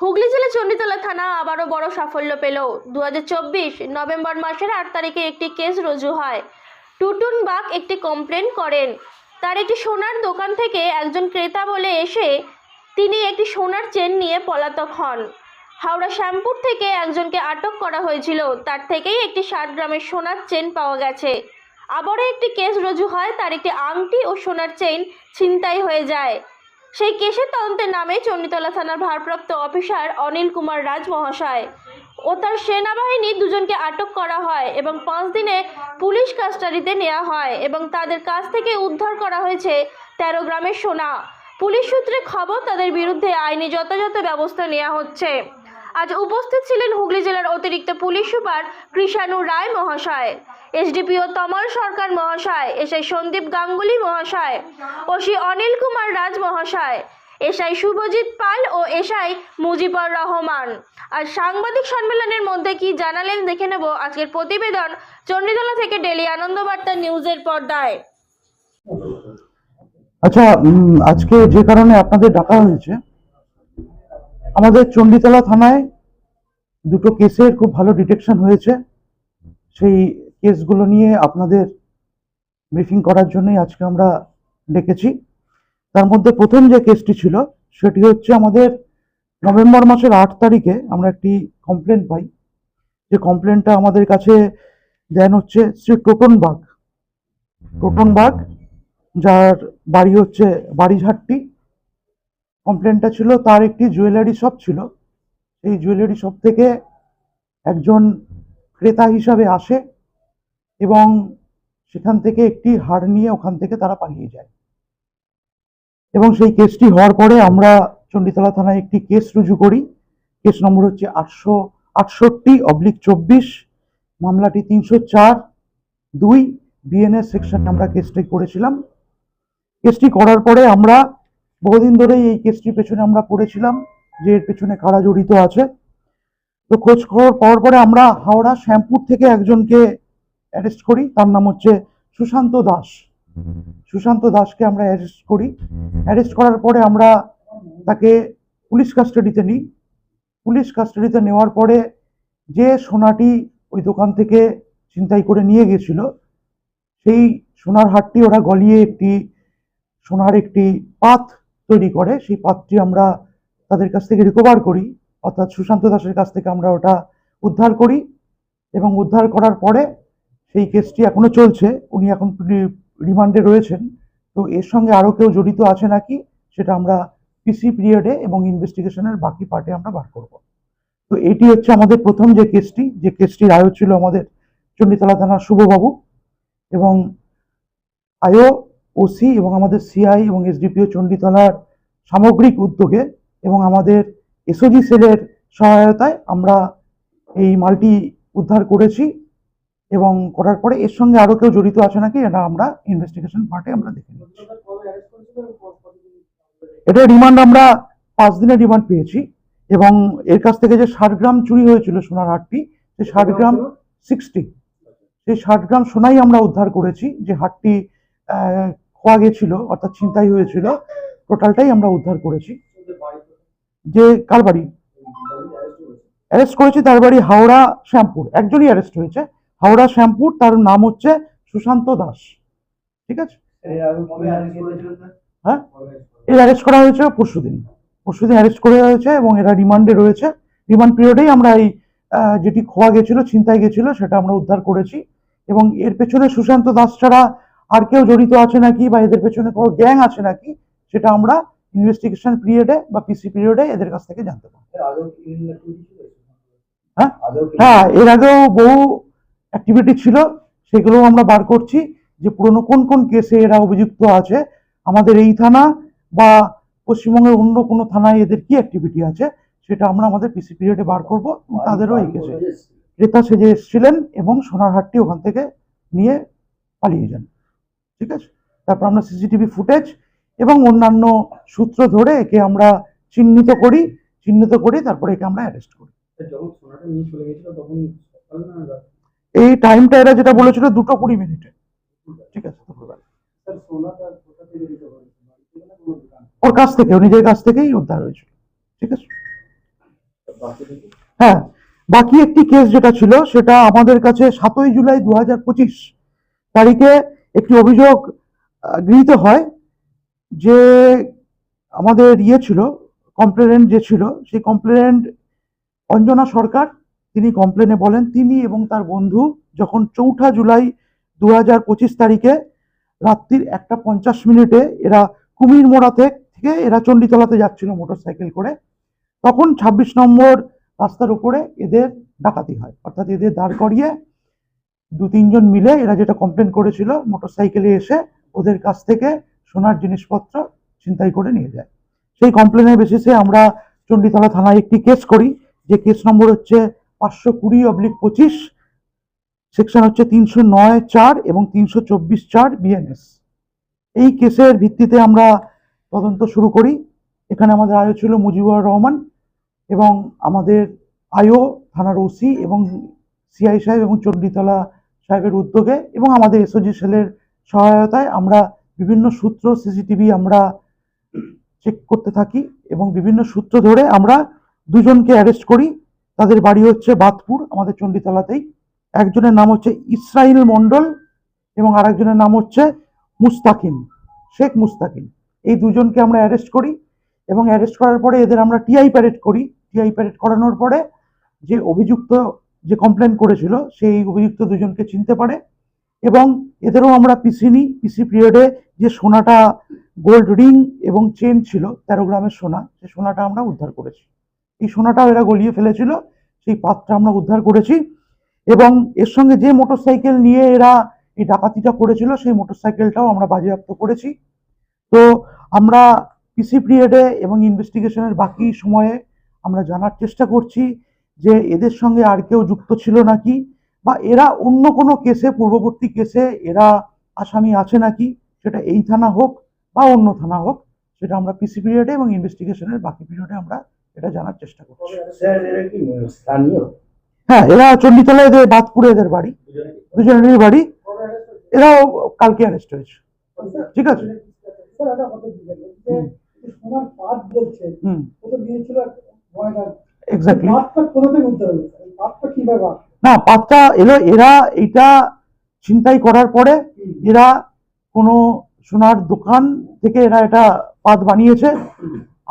হুগলি জেলা চণ্ডীতলা থানা আবারও বড় সাফল্য পেল। দু হাজার চব্বিশ নভেম্বর মাসের আট তারিখে একটি কেস রুজু হয়। টুটুন বাগ একটি কমপ্লেন করেন। তার একটি সোনার দোকান থেকে একজন ক্রেতা বলে এসে তিনি একটি সোনার চেন নিয়ে পলাতক হন। হাওড়া শ্যামপুর থেকে একজনকে আটক করা হয়েছিল। তার থেকেই একটি ষাট গ্রামের সোনার চেন পাওয়া গেছে। আবারও একটি কেস রুজু হয়, তার একটি আংটি ও সোনার চেইন ছিনতাই হয়ে যায়। সেই কেসের তদন্তের নামে চণ্ডীতলা থানার ভারপ্রাপ্ত অফিসার অনিল কুমার রাজ মহাশয় ও তার সেনাবাহিনী দুজনকে আটক করা হয় এবং পাঁচ দিনে পুলিশ কাস্টাডিতে নেওয়া হয় এবং তাদের কাছ থেকে উদ্ধার করা হয়েছে তেরো গ্রামের সোনা। পুলিশ সূত্রে খবর, তাদের বিরুদ্ধে আইনি যথাযথ ব্যবস্থা নেওয়া হচ্ছে। আজ উপস্থিত ছিলেন হুগলি জেলার অতিরিক্ত পুলিশ সুপার কৃষাণু রায় মহাশয়। এসডিপিও তমল সরকার মহাশয়, এসআই সন্দীপ গাঙ্গুলি মহাশয়, ওসি অনিল কুমার রাজ মহাশয়, এসআই শুভজিৎ পাল ও এসআই মুজিবুর রহমান। আর সাংবাদিক সম্মেলনের মধ্যে কি জানালেন দেখে নেব আজকের প্রতিবেদন চণ্ডীতলা থেকে ডেলি আনন্দবার্তা নিউজের পর্দায়। আচ্ছা আজকে যে কারণে আপনাদের ডাকা হয়েছে, আমাদের চণ্ডীতলা থানায় দুটো কেসের খুব ভালো ডিটেকশন হয়েছে। সেই কেসগুলো নিয়ে আপনাদের ব্রিফিং করার জন্যই আজকে আমরা ডেকেছি। তার মধ্যে প্রথম যে কেসটি ছিল, সেটি হচ্ছে আমাদের নভেম্বর মাসের আট তারিখে আমরা একটি কমপ্লেন পাই। যে কমপ্লেনটা আমাদের কাছে দেন হচ্ছে শ্রী টোটন বাগ টোটন বাগ যার বাড়ি হচ্ছে বাড়িঝাট্টি কমপ্লেনটা ছিল, তার একটি জুয়েলারি শপ ছিল। এই জুয়েলারি শপ থেকে একজন ক্রেতা হিসাবে আসে। এবং সেখান থেকে একটি হার নিয়ে ওখান থেকে তারা পালিয়ে যায়। এবং সেই কেসটি হওয়ার পরে আমরা চণ্ডীতলা থানায় একটি কেস রুজু করি। কেস নম্বর হচ্ছে আটশো আটষট্টি অবলিক চব্বিশ, মামলাটি তিনশো চার, দুই বিএনএস সেকশনে আমরা কেসটি করেছিলাম। কেসটি করার পরে আমরা বহুদিন ধরেই এই কেসটির পেছনে আমরা পড়েছিলাম যে এর পেছনে কারা জড়িত আছে। তো খোঁজ খবর পাওয়ার পরে আমরা হাওড়া শ্যামপুর থেকে একজনকে অ্যারেস্ট করি, তার নাম হচ্ছে সুশান্ত দাস। সুশান্ত দাসকে আমরা অ্যারেস্ট করি। অ্যারেস্ট করার পরে আমরা তাকে পুলিশ কাস্টাডিতে নিই। পুলিশ কাস্টাডিতে নেওয়ার পরে যে সোনাটি ওই দোকান থেকে ছিনতাই করে নিয়ে গেছিল, সেই সোনার হাটটি ওরা গলিয়ে একটি সোনার একটি পাত তৈরি করে। সেই পাতটি আমরা তাদের কাছ থেকে রিকভার করি। অর্থাৎ সুশান্ত দাসের কাছ থেকে আমরা ওটা উদ্ধার করি এবং উদ্ধার করার পরে সেই কেসটি এখনও চলছে, উনি এখন রিমান্ডে রয়েছেন। তো এর সঙ্গে আরও কেউ জড়িত আছে নাকি, সেটা আমরা পিসি পিরিয়ডে এবং ইনভেস্টিগেশনের বাকি পার্টে আমরা বার করব। তো এটি হচ্ছে আমাদের প্রথম যে কেসটি, যে কেসটির আয়ো ছিল আমাদের চণ্ডীতলা থানার শুভবাবু এবং আয়ো ওসি এবং আমাদের সিআই এবং এসডিপিও চণ্ডীতলার সামগ্রিক উদ্যোগে এবং আমাদের এসওজি সেলের সহায়তায় আমরা এই মালটি উদ্ধার করেছি। এবং করার পরে এর সঙ্গে আরও কেউ জড়িত আছে নাকি, এটা আমরা ইনভেস্টিগেশন পার্টে আমরা দেখে নিচ্ছি। এটা রিমান্ড আমরা পাঁচ দিনের রিমান্ড পেয়েছি এবং এর কাছ থেকে যে ষাট গ্রাম চুরি হয়েছিল সোনার হাটটি সেই ষাট গ্রাম সিক্সটি সেই ষাট গ্রাম সোনাই আমরা উদ্ধার করেছি, যে হাটটি খোয়া গেছিল, অর্থাৎ ছিনতাই হয়েছিল, টোটালটাই আমরা উদ্ধার করেছি। যে কার বাড়ি? অ্যারেস্ট করেছি তার বাড়ি হাওড়া শ্যামপুর, একজনই অ্যারেস্ট হয়েছে। হাওড়া শ্যামপুর তার নাম হচ্ছে সুশান্ত দাস। ঠিক আছে? হ্যাঁ? এর অ্যারেস্ট করা হয়েছে পরশুদিন পরশুদিন অ্যারেস্ট করা হয়েছে এবং এরা রিমান্ডে রয়েছে। রিমান্ড পিরিয়ডেই আমরা এই যেটি খোয়া গেছিল ছিনতাই গেছিল সেটা আমরা উদ্ধার করেছি। এবং এর পেছনে সুশান্ত দাস ছাড়া আর কেউ জড়িত আছে নাকি বা এদের পেছনে কোনো গ্যাং আছে নাকি সেটা আমরা ইনভেস্টিগেশন পিরিয়ডে বা পিসি পিরিয়ডে এদের কাছ থেকে জানতে পারব। হ্যাঁ? হ্যাঁ এর আগেও বহু অ্যাক্টিভিটি ছিল সেগুলো আমরা বার করছি যে পুরনো কোন কোন কেসে এরা অভিযুক্ত আছে, আমাদের এই থানা বা পশ্চিমবঙ্গের অন্য কোনো থানায় এদের কি অ্যাক্টিভিটি আছে, সেটা আমরা আমাদের পিসি পিরিয়ডে বার করব তাদেরও এই কেসে ক্রেতা সেজে এসেছিলেন এবং সোনার হাটটি ওখান থেকে নিয়ে পালিয়ে যান। ঠিক আছে? তারপর আমরা সিসিটিভি ফুটেজ এবং অন্যান্য সূত্র ধরে একে আমরা চিহ্নিত করি চিহ্নিত করি তারপরে একে আমরা অ্যারেস্ট করি। যখন সোনাটা নিয়ে চলে গেছিল তখন সকাল না? এই টাইমটা এরা যেটা বলেছিল দুটো কুড়ি মিনিটে। ঠিক আছে ওর কাছ থেকে ও নিজের কাছ থেকেই উদ্ধার হয়েছিল। ঠিক আছে? হ্যাঁ বাকি একটি কেস যেটা ছিল সেটা আমাদের কাছে সাতই জুলাই দু হাজার পঁচিশ তারিখে একটি অভিযোগ গৃহীত হয় যে আমাদের ইয়ে ছিল কমপ্লেনেন্ট যে ছিল সেই কমপ্লেনেন্ট অঞ্জনা সরকার তিনি কমপ্লেনে বলেন, তিনি এবং তার বন্ধু যখন চৌঠা জুলাই দু হাজার পঁচিশ তারিখে রাত্রির একটা পঞ্চাশ মিনিটে এরা কুমির মোড়া থেকে এরা চণ্ডীতলাতে যাচ্ছিল মোটরসাইকেল করে, তখন ছাব্বিশ নম্বর রাস্তার উপরে এদের ডাকাতি হয়। অর্থাৎ এদের দাঁড় করিয়ে দু তিনজন মিলে এরা যেটা কমপ্লেন করেছিল মোটরসাইকেলে এসে ওদের কাছ থেকে সোনার জিনিসপত্র ছিনতাই করে নিয়ে যায়। সেই কমপ্লেনের বেসিসে আমরা চণ্ডীতলা থানায় একটি কেস করি। যে কেস নম্বর হচ্ছে পাঁচশো কুড়ি অবলিক পঁচিশ, সেকশন হচ্ছে তিনশো নয় চার এবং তিনশো চব্বিশ চার বিএনএস। এই কেসের ভিত্তিতে আমরা তদন্ত শুরু করি। এখানে আমাদের আয়ো ছিল মুজিবুর রহমান এবং আমাদের আয়ো থানার ওসি এবং সিআই সাহেব এবং চণ্ডীতলা সাহেবের উদ্যোগে এবং আমাদের এসওজি সেলের সহায়তায় আমরা বিভিন্ন সূত্র, সিসিটিভি আমরা চেক করতে থাকি এবং বিভিন্ন সূত্র ধরে আমরা দুজনকে অ্যারেস্ট করি। তাদের বাড়ি হচ্ছে বাদপুর আমাদের চণ্ডীতলাতেই। একজনের নাম হচ্ছে ইসরাইল মণ্ডল এবং আরেকজনের নাম হচ্ছে মুস্তাকিম, শেখ মুস্তাকিম। এই দুজনকে আমরা অ্যারেস্ট করি এবং অ্যারেস্ট করার পরে এদের আমরা টিআই প্যারেড করি। টিআই প্যারেড করানোর পরে যে অভিযুক্ত যে কমপ্লেন করেছিল, সেই অভিযুক্ত দুজনকে চিনতে পারে এবং এদেরও আমরা পিসি নিই। পিসি পিরিয়ডে যে সোনাটা গোল্ড রিং এবং চেন ছিল, তেরো গ্রামের সোনা, সে সোনাটা আমরা উদ্ধার করেছি। এই সোনাটাও এরা গলিয়ে ফেলেছিল, সেই পাত্রটা আমরা উদ্ধার করেছি। এবং এর সঙ্গে যে মোটরসাইকেল নিয়ে এরা এই ডাকাতিটা করেছিল, সেই মোটরসাইকেলটাও আমরা বাজেয়াপ্ত করেছি। তো আমরা পিসি পিরিয়ডে এবং ইনভেস্টিগেশনের বাকি সময়ে আমরা জানার চেষ্টা করছি যে এদের সঙ্গে আর কেউ যুক্ত ছিল নাকি, বা এরা অন্য কোনো কেসে, পূর্ববর্তী কেসে এরা আসামি আছে নাকি, সেটা এই থানা হোক বা অন্য থানা হোক, সেটা আমরা পিসি পিরিয়ডে এবং ইনভেস্টিগেশনের বাকি পিরিয়ডে আমরা এটা জানার চেষ্টা করছি। এরা হ্যাঁ এরা চণ্ডীতলা এদের বাদপুরে এদের বাড়ি? দুজনেরই বাড়ি। এরাও কালকে অ্যারেস্ট হয়েছে। ঠিক আছে? পাতটা পাতটা? না পাত্তা এলো এরা এটা চিন্তাই করার পরে এরা কোনো সোনার দোকান থেকে এরা এটা পাত বানিয়েছে।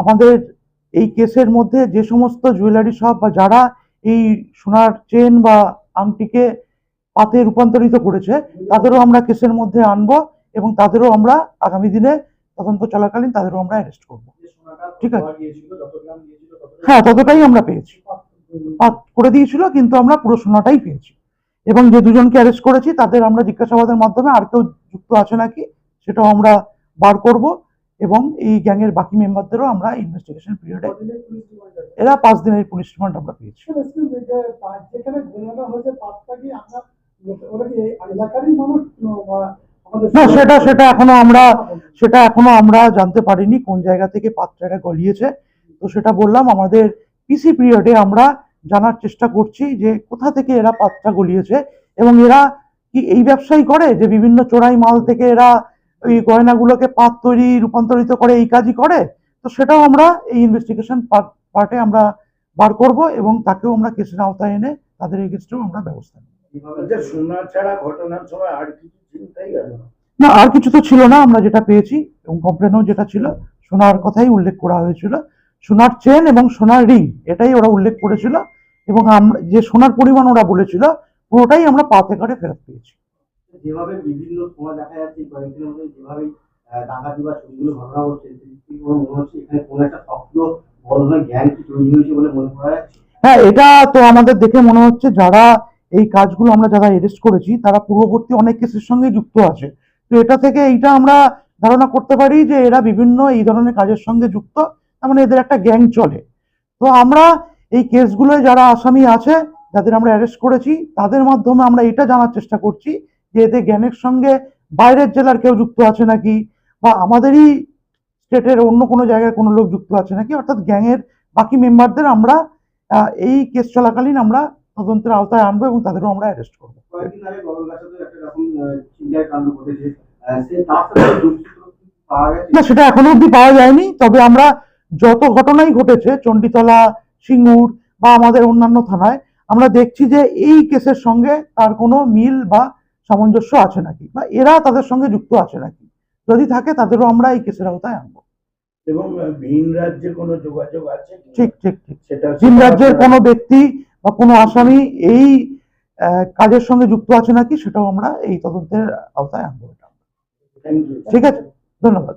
আমাদের এই কেসের মধ্যে যে সমস্ত জুয়েলারি শপ বা যারা এই সোনার চেন বা আংটিকে পাতে রূপান্তরিত করেছে, তাদেরও আমরা কেসের মধ্যে আনব এবং তাদেরও আমরা আগামী দিনে তদন্ত চলাকালীন তাদেরও আমরা অ্যারেস্ট করব। ঠিক আছে। হ্যাঁ ততটাই আমরা পেয়েছি। করে দিয়েছিল, কিন্তু আমরা পুরো সোনাটাই পেয়েছি। এবং যে দুজনকে অ্যারেস্ট করেছি, তাদের আমরা জিজ্ঞাসাবাদের মাধ্যমে আর কেউ যুক্ত আছে নাকি, সেটাও আমরা বার করব। এবং এই গ্যাংয়ের বাকি মেম্বারদেরও আমরা ইনভেস্টিগেশন পিরিয়ডে? এরা পাঁচ দিনের পুলিশ রিমান্ড আমরা পেয়েছি। মানুষ? না সেটা সেটা এখনও আমরা সেটা এখনও আমরা জানতে পারিনি কোন জায়গা থেকে পাত্রটা গলিয়েছে তো সেটা বললাম আমাদের পিসি পিরিয়ডে আমরা জানার চেষ্টা করছি যে কোথা থেকে এরা পাত্রা গলিয়েছে এবং এরা কি এই ব্যবসাই করে যে বিভিন্ন চোরাই মাল থেকে এরা ওই গয়নাগুলোকে পাত তৈরি রূপান্তরিত করে এই কাজই করে তো সেটাও আমরা এই ইনভেস্টিগেশন পার্টে আমরা বার করব এবং তাকেও আমরা কেসের আওতায় এনে তাদের এগেনস্টেও আমরা ব্যবস্থা নেব। না আর কিছু তো ছিল না আমরা যেটা পেয়েছি এবং কমপ্লেনও যেটা ছিল সোনার কথাই উল্লেখ করা হয়েছিল। সোনার চেন এবং সোনার রিং এটাই ওরা উল্লেখ করেছিল এবং আমরা যে সোনার পরিমাণ ওরা বলেছিল পুরোটাই আমরা পাতে করে ফেরত পেয়েছি। যেভাবে বিভিন্ন সময় দেখা যাচ্ছে কয়েকদিনের মধ্যে যেভাবে ডাকাতি বা চুরিগুলো ঘটনা হচ্ছে মনে হচ্ছে এখানে কোনো একটা শক্ত, বড় ধরনের জ্ঞান কি তৈরি হয়েছে বলে মনে করা যাচ্ছে। হ্যাঁ এটা তো আমাদের দেখে মনে হচ্ছে যারা এই কাজগুলো আমরা যারা এরেস্ট করেছি, তারা পূর্ববর্তী অনেক কেসের সঙ্গে যুক্ত আছে। তো এটা থেকে এইটা আমরা ধারণা করতে পারি যে এরা বিভিন্ন এই ধরনের কাজের সঙ্গে যুক্ত, তার মানে এদের একটা গ্যাং চলে। তো আমরা এই কেসগুলোয় যারা আসামি আছে, যাদের আমরা অ্যারেস্ট করেছি, তাদের মাধ্যমে আমরা এটা জানার চেষ্টা করছি যে এদের গ্যাংয়ের সঙ্গে বাইরের জেলার কেউ যুক্ত আছে নাকি? বা আমাদেরই স্টেটের অন্য কোনো জায়গায় কোনো লোক যুক্ত আছে নাকি? অর্থাৎ গ্যাংয়ের বাকি মেম্বারদের আমরা এই কেস চলাকালীন আমরা তদন্তের আওতায় আনব এবং তাদেরও আমরা অ্যারেস্ট করব। না সেটা এখনও অব্দি পাওয়া যায়নি। তবে আমরা যত ঘটনাই ঘটেছে চণ্ডীতলা সিঙ্গুর বা আমাদের অন্যান্য থানায় আমরা দেখছি যে এই কেসের সঙ্গে তার কোনো মিল বা সামঞ্জস্য আছে নাকি? বা এরা তাদের সঙ্গে যুক্ত আছে নাকি? যদি থাকে তাদেরও আমরা এই কেসের আওতায় আনব। এবং ভিন রাজ্যে কোনো যোগাযোগ আছে ঠিক ঠিক ঠিক। সেটা ভিন রাজ্যের কোনো ব্যক্তি বা কোনো আসামি এই কাজের সঙ্গে যুক্ত আছে নাকি? সেটাও আমরা এই তদন্তের আওতায় আনব ঠিক আছে। ধন্যবাদ।